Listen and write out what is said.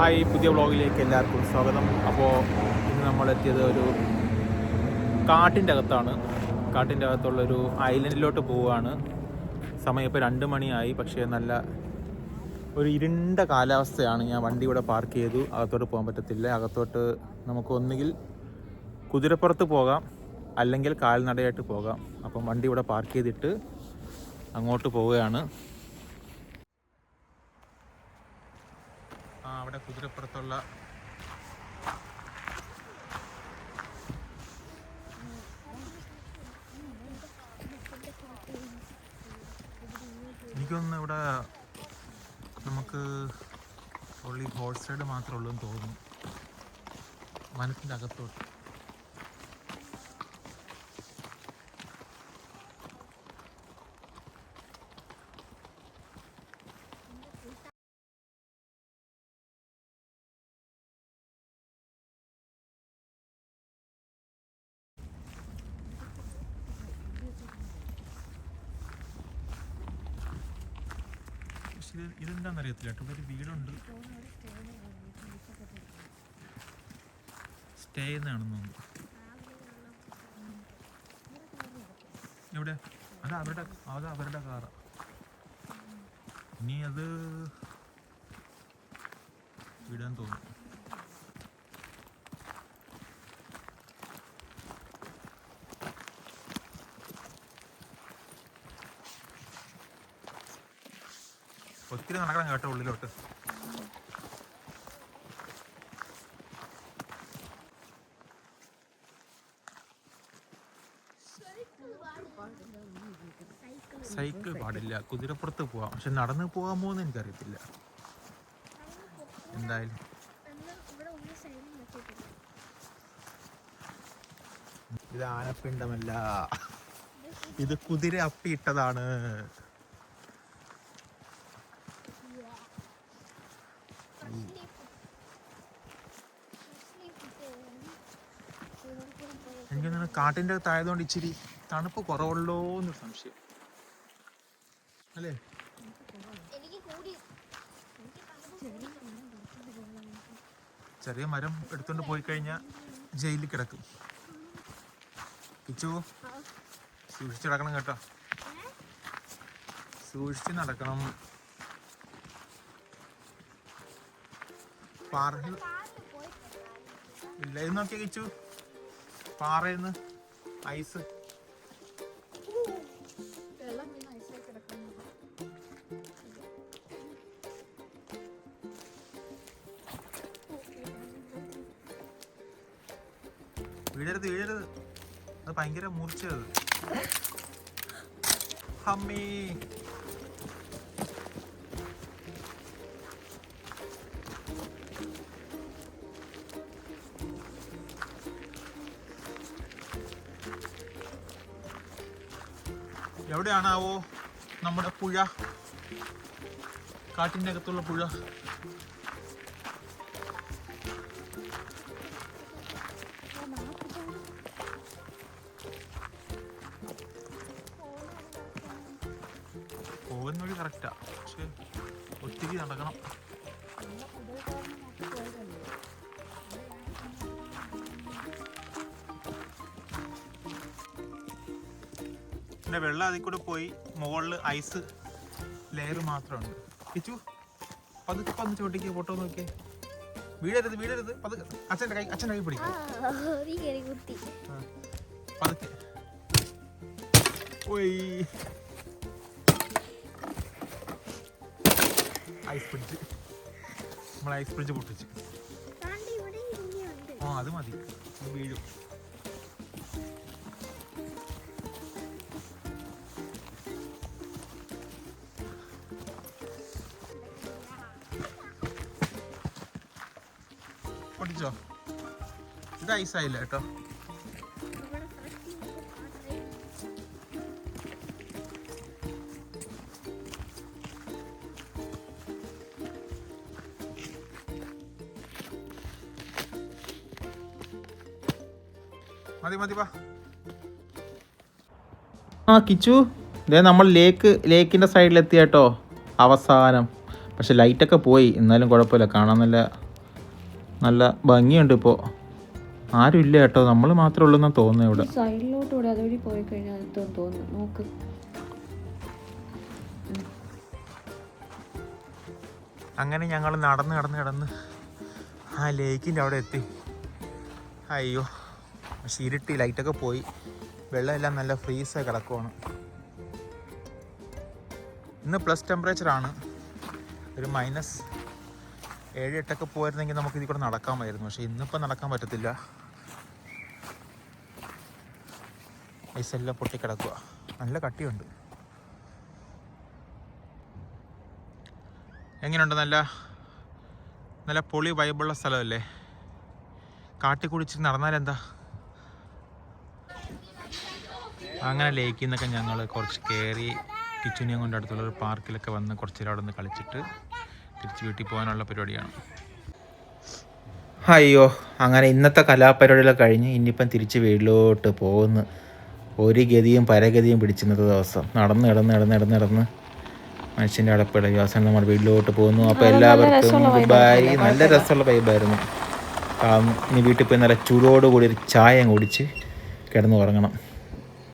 Hi പുതിയ വ്ളോഗിലേക്ക് എല്ലാവർക്കും സ്വാഗതം. അപ്പോൾ ഇന്ന് നമ്മളെത്തിയത് ഒരു കാട്ടിന്റെ അകത്താണ്. കാട്ടിന്റെ അകത്തുള്ളൊരു ഐലൻഡിലോട്ട് പോവുകയാണ്. സമയം ഇപ്പോൾ രണ്ട് മണിയായി പക്ഷേ നല്ല ഒരു ഇരുണ്ട കാലാവസ്ഥയാണ്. ഞാൻ വണ്ടി ഇവിടെ പാർക്ക് ചെയ്തു. അകത്തോട്ട് പോകാൻ പറ്റത്തില്ല. അകത്തോട്ട് നമുക്ക് ഒന്നുകിൽ കുതിരപ്പുറത്ത് പോകാം അല്ലെങ്കിൽ കാൽനടയായിട്ട് പോകാം. അപ്പം വണ്ടി ഇവിടെ പാർക്ക് ചെയ്തിട്ട് അങ്ങോട്ട് പോവുകയാണ്. അവിടെ കുതിരപ്പുറത്തുള്ള എനിക്കൊന്ന് ഇവിടെ നമുക്ക് ഉള്ളി ഹോൾ സൈഡ് മാത്രമേ ഉള്ളൂ എന്ന് തോന്നുന്നു. വനത്തിന്റെ അകത്തോട്ട്. പക്ഷേ ഇത് ഇതെന്താണെന്ന് അറിയത്തില്ല ഒരു വീടുണ്ട്. സ്റ്റേ ചെയ്യുന്നതാണെന്ന് എവിടെ? അത് അവരുടെ അത് അവരുടെ കാറാ. ഇനി അത് വിടാൻ തോന്നുന്നു. ഒത്തിരി നടക്കണം കേട്ടോ ഉള്ളിലോട്ട്. സൈക്കിൾ പാടില്ല. കുതിരപ്പുറത്ത് പോവാം. പക്ഷെ നടന്ന് പോകാമോ എന്ന് എനിക്കറിയത്തില്ല. എന്തായാലും. ഇത് ആനപ്പിണ്ടമല്ല. ഇത് കുതിര അപ്പിയിട്ടതാണ് തോന്നുന്നു കാട്ടിന്റെ അകത്തായതുകൊണ്ട് ഇച്ചിരി തണുപ്പ് കുറവുള്ളോ എന്ന് സംശയം. അല്ലേ? ചെറിയ മരം എടുത്തോണ്ട് പോയി കഴിഞ്ഞാൽ ജയിലിൽ കിടക്കും. പിച്ചു സൂക്ഷിച്ച് നടക്കണം കേട്ടോ. സൂക്ഷിച്ച് നടക്കണം. പാറ ഇല്ല ഇത് നോക്കിയാ കിച്ചു. ഐസ്. വീണ് ഐസായി കിടക്കുന്നു വീഴരുത് വീഴരുത്. അത് ഭയങ്കര മൂർച്ചയത് അമ്മേ എവിടെയാണാവോ നമ്മുടെ പുഴ? കാട്ടിന്റെ അകത്തുള്ള പുഴ. പോകുന്ന വഴി കറക്റ്റാ പക്ഷെ ഒത്തിരി നടക്കണം. പിന്നെ വെള്ളം അതിൽ കൂടെ പോയി മുകളിൽ ഐസ് ലെയർ മാത്രമുണ്ട്. കിച്ചു പതുക്കെ പന്ന് ചോട്ടിക്ക് ഫോട്ടോ നോക്കിയേ. വീടരുത് വീടരുത് പതുക്കെ. അച്ഛന്റെ കൈ അച്ഛന്റെ കൈ പിടിക്കും. പതുക്കെ. ഓയ്. ഐസ് പിടിച്ച് നമ്മൾ ഐസ് പിടിച്ച് പൊട്ടിച്ച്. ആ അത് മതി. വീഴും. പൊട്ടിച്ചോ ഇത് ഐസായില്ല കേട്ടോ. മതി മതി വാ. ആ കിച്ചു. ഇതേ നമ്മൾ ലേക്ക് ലേക്കിന്റെ സൈഡിലെത്തി കേട്ടോ. അവസാനം. പക്ഷെ ലൈറ്റൊക്കെ പോയി. എന്നാലും കുഴപ്പമില്ല. കാണാൻ നല്ല നല്ല ഭംഗിയുണ്ട് ഇപ്പോൾ ആരും ഇല്ല കേട്ടോ. നമ്മൾ മാത്രമേ ഉള്ളൂ എന്നാണ് തോന്നുന്നത് ഇവിടെ. സൈഡിലോട്ട് കൂടെ അതുവഴി പോയി കഴിഞ്ഞാൽ എത്തുമെന്ന് തോന്നുന്നു. നോക്ക്. അങ്ങനെ ഞങ്ങൾ നടന്ന് നടന്ന് നടന്ന് ആ ലേക്കിന്റെ അവിടെ എത്തി. അയ്യോ. പക്ഷെ ഇരുട്ടി. ലൈറ്റൊക്കെ പോയി. വെള്ളമെല്ലാം നല്ല ഫ്രീസായി കിടക്കുവാണ്. ഇന്ന് പ്ലസ് ടെമ്പറേച്ചറാണ്. ഒരു മൈനസ് ഏഴ് എട്ടൊക്കെ പോയിരുന്നെങ്കിൽ നമുക്ക് ഇതിൽ കൂടെ നടക്കാമായിരുന്നു. പക്ഷെ ഇന്നിപ്പോൾ നടക്കാൻ പറ്റത്തില്ല. ഐസെല്ലാം പൊട്ടിക്കിടക്കുക. നല്ല കട്ടിയുണ്ട്. എങ്ങനെയുണ്ട്? നല്ല നല്ല പൊളി വൈബുള്ള സ്ഥലമല്ലേ? കാട്ടി കുടിച്ച് നടന്നാലെന്താ അങ്ങനെ ലേക്കിൽ നിന്നൊക്കെ ഞങ്ങൾ കുറച്ച് കയറി കിച്ചുനിയും കൊണ്ട് അടുത്തുള്ള ഒരു പാർക്കിലൊക്കെ വന്ന് കുറച്ച് അവിടെ നിന്ന് കളിച്ചിട്ട് തിരിച്ച് വീട്ടിൽ പോകാനുള്ള പരിപാടിയാണ്. അയ്യോ അങ്ങനെ ഇന്നത്തെ കലാപരിപാടികളൊക്കെ കഴിഞ്ഞ് ഇനിയിപ്പം തിരിച്ച് വീട്ടിലോട്ട് പോകുന്നു. ഒരു ഗതിയും പരഗതിയും പിടിച്ചിന്നത്തെ ദിവസം. നടന്ന് നടന്ന് നടന്ന് നടന്ന് നടന്ന് മനുഷ്യന്റെ അടപ്പിളകി അവസാനം നമ്മൾ വീട്ടിലോട്ട് പോകുന്നു. അപ്പോൾ എല്ലാവർക്കും ബൈ നല്ല രസമുള്ള വൈബായിരുന്നു ഇനി വീട്ടിൽ പോയി നല്ല ചൂടോടുകൂടി ഒരു ചായ കുടിച്ച് കിടന്ന് ഉറങ്ങണം